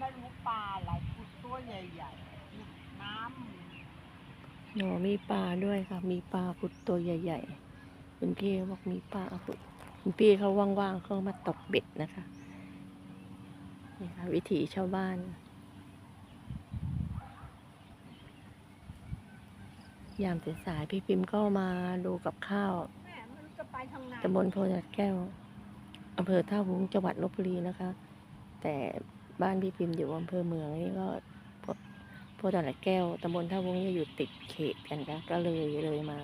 ไม่รู้ปลาอะไรขุดตัวใหญ่ๆขุดน้ำหนูมีปลาด้วยค่ะ มีปลาพุดตัวใหญ่ๆคุณพี่เขาบอกมีปลาพุดคุณพี่เขาว่างๆเขามาตกเบ็ดนะคะนี่ค่ะวิถีชาวบ้านยามสายๆพี่พิมพ์ก็มาดูกับข้าวแม่ไม่รู้จะไปทางไหนตำบลโพธิ์แก้วอำเภอท่าวุ้งจังหวัดลบบุรีนะคะ แต่ บ้านพี่พิมพ์อยู่อำเภอเมืองนี่ก็โพโพธิ์แก้วตำบลท่าวุ้งนี่อยู่ติดเขตกันนะก็เลยเลยมา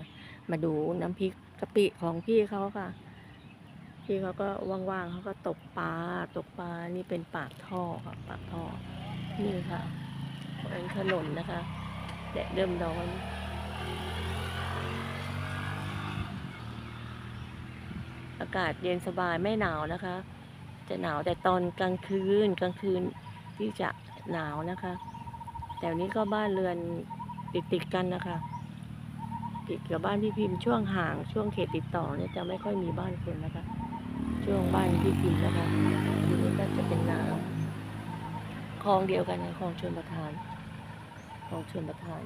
มาดูน้ำพริกกะปิของพี่เขาค่ะ พี่เขาก็ว่างๆเขาก็ตกปลาตกปลานี่เป็นปากท่อค่ะปากท่อนี่ค่ะเป็นถนนนะคะแดดเริ่มร้อนอากาศเย็นสบายไม่หนาวนะคะ จะหนาวแต่ตอนกลางคืนกลางคืนที่จะหนาวนะคะแต่วันนี้ก็บ้านเรือนติดติดกันนะคะ ติดกับบ้านพี่พิมพ์ช่วงห่างช่วงเขตติดต่อเนี่ยจะไม่ค่อยมีบ้านคนนะคะ ช่วงบ้านพี่พิมพ์นะคะทีนี้ก็จะเป็นน้ำคลองเดียวกันนะคลองชลประทานคลองชลประทาน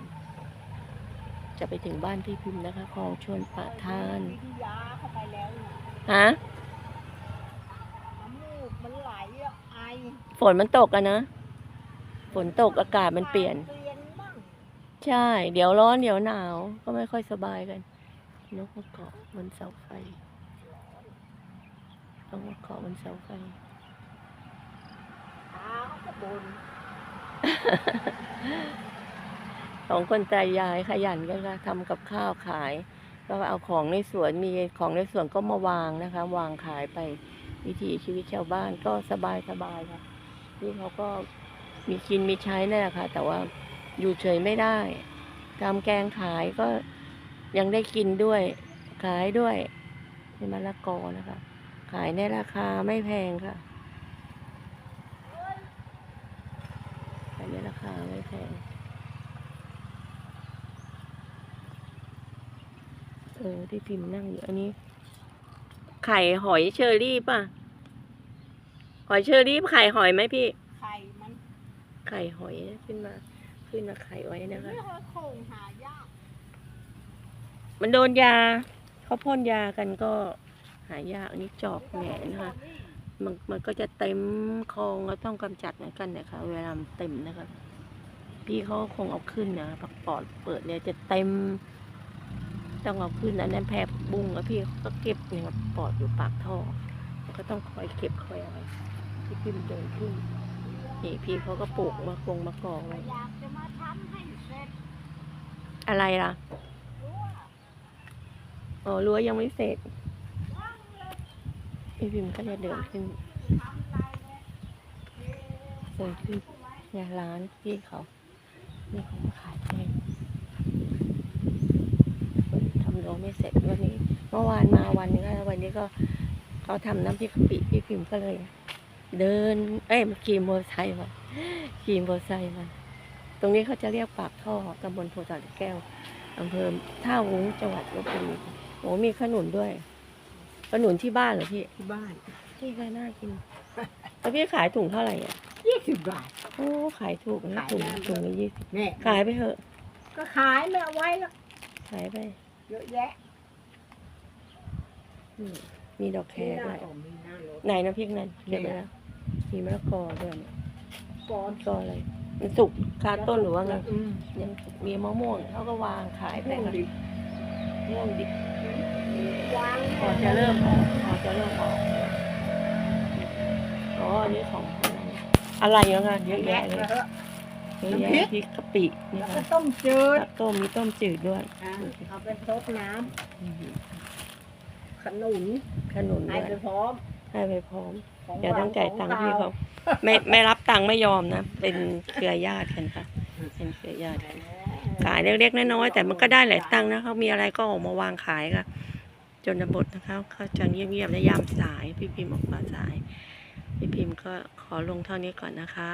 จะไปถึงบ้านพี่พิมพ์นะคะคลองชลประทานฮะ ฝนมันตกอะนะ ฝนตกอากาศมันเปลี่ยนเปลี่ยนบ้างใช่ เดี๋ยวร้อนเดี๋ยวหนาว ก็ไม่ค่อยสบายกัน นกมาเกาะบนเสาไฟนกมาเกาะบนเสาไฟตาเขาก็บ่นสองคนตายายขยันกันค่ะทำกับข้าวขายก็เอาของในสวนมีของในสวนก็มาวางนะคะ วางขายไป วิถีชีวิตชาวบ้านก็สบายสบายค่ะนี่เขาก็มีกินมีใช้นั่นแหละค่ะ แต่ว่าอยู่เฉยไม่ได้ทำแกงขายก็ยังได้กินด้วย ขายด้วยเป็นมะละกอนะคะ ขายในราคาไม่แพงค่ะขายในราคาไม่แพงเออที่พิมพ์นั่งอยู่อันนี้ ไข่หอยเชอรี่ป่ะ หอยเชอรี่ไข่หอยไหมพี่ ไข่มันไข่หอยขึ้นมา ขึ้นมาไข่ไว้นะคะไม่ค่อยโคงหายากมันโดนยาเขาพ่นยากันก็หายากอันนี้จอกแหนนะคะ มันมันก็จะเต็มคลองเราต้องกำจัดเหมือนกันนะคะ เวลามันเต็มนะคะพี่เขาคงเอาขึ้นนะผักปอดเปิดเนี่ยจะเต็ม ต้องเอาขึ้นอันนั้นแพรบุ้งแล้วพี่เขาก็เก็บเนี่ยปอดอยู่ปากท่อแล้วก็ต้องคอยเก็บคอยอะไร ที่พี่มันเดินขึ้น นี่พี่เขาก็ปลูกมะกงมะกอกไว้อยากจะมาทำให้เสร็จอะไรล่ะอ๋อรั้วยังไม่เสร็จพี่พิมก็จะเดินขึ้นเดินขึ้นเนี่ยร้านพี่เขานี่เขามาขายแป้งทำรั้วไม่เสร็จวันนี้ เมื่อวานมาวันนึงแล้ววันนี้ก็เขาทำน้ำพริกกะปิพี่พิมก็เลย เดิน เอ้ยมาขี่มอเตอร์ไซค์มาขี่มอเตอร์ไซค์มาตรงนี้เขาจะเรียกปากท่อตำบลโพธิ์ตาดแก้วอำเภอท่าวุ้งจังหวัดลบบุรีโอ้มีขนุนด้วย ขนุนที่บ้านเหรอพี่ที่บ้านพี่ก็น่ากินแล้วพี่ขายถุงเท่าไหร่อะยี่สิบบาทโอ้ขายถูกนะขายถุงได้ถุงละยี่สิบเนี่ยขายไปเถอะ ก็ขายไม่เอาไว้แล้วขายไป เยอะแยะอื มมีดอกแคมีร์หด้น้าวยออกมีหน้ารถไหนน้ำพริกนั่นเก็บไว้แล้วมีมะละกอด้วยเนี่ยก่อนกออะไรมันสุกคาต้นหรือว่าไงอืมยังมีมะม่วงเขาก็วางขายไปม่วงค่ะดิม่วงดิบวางพอจะเริ่มออกพอจะเริ่มออกอ๋ออันนี้ของอะไรเยอะค่ะเยอะแยะเลยแล้วเยอะแยะพริกกะปินี่แล้วก็ค่ะต้มจืดแล้วต้มมีต้มจืดด้วย อะเอาไปซดน้อืมำ ขนุนขนุนให้ด้วยไปพร้อมให้ไปพร้อม ของเดี๋ยวต้องจ่ายตังค์พี่ขเขาไม่ไม่รับตังค์ไม่ยอมนะ เป็นเครือญาติกันค่ะ เป็นเครือญาติกันขายเล็กๆน้อยๆแต่มันก็ได้หลายตังค์นะเขามีอะไรก็ออกมาวางขายค่ะ จนบทนะคะเขาจะเงียบๆและยามสาย พี่พิมพ์ออกมาสาย พี่พิมพ์ก็ขอลงเท่านี้ก่อนนะคะ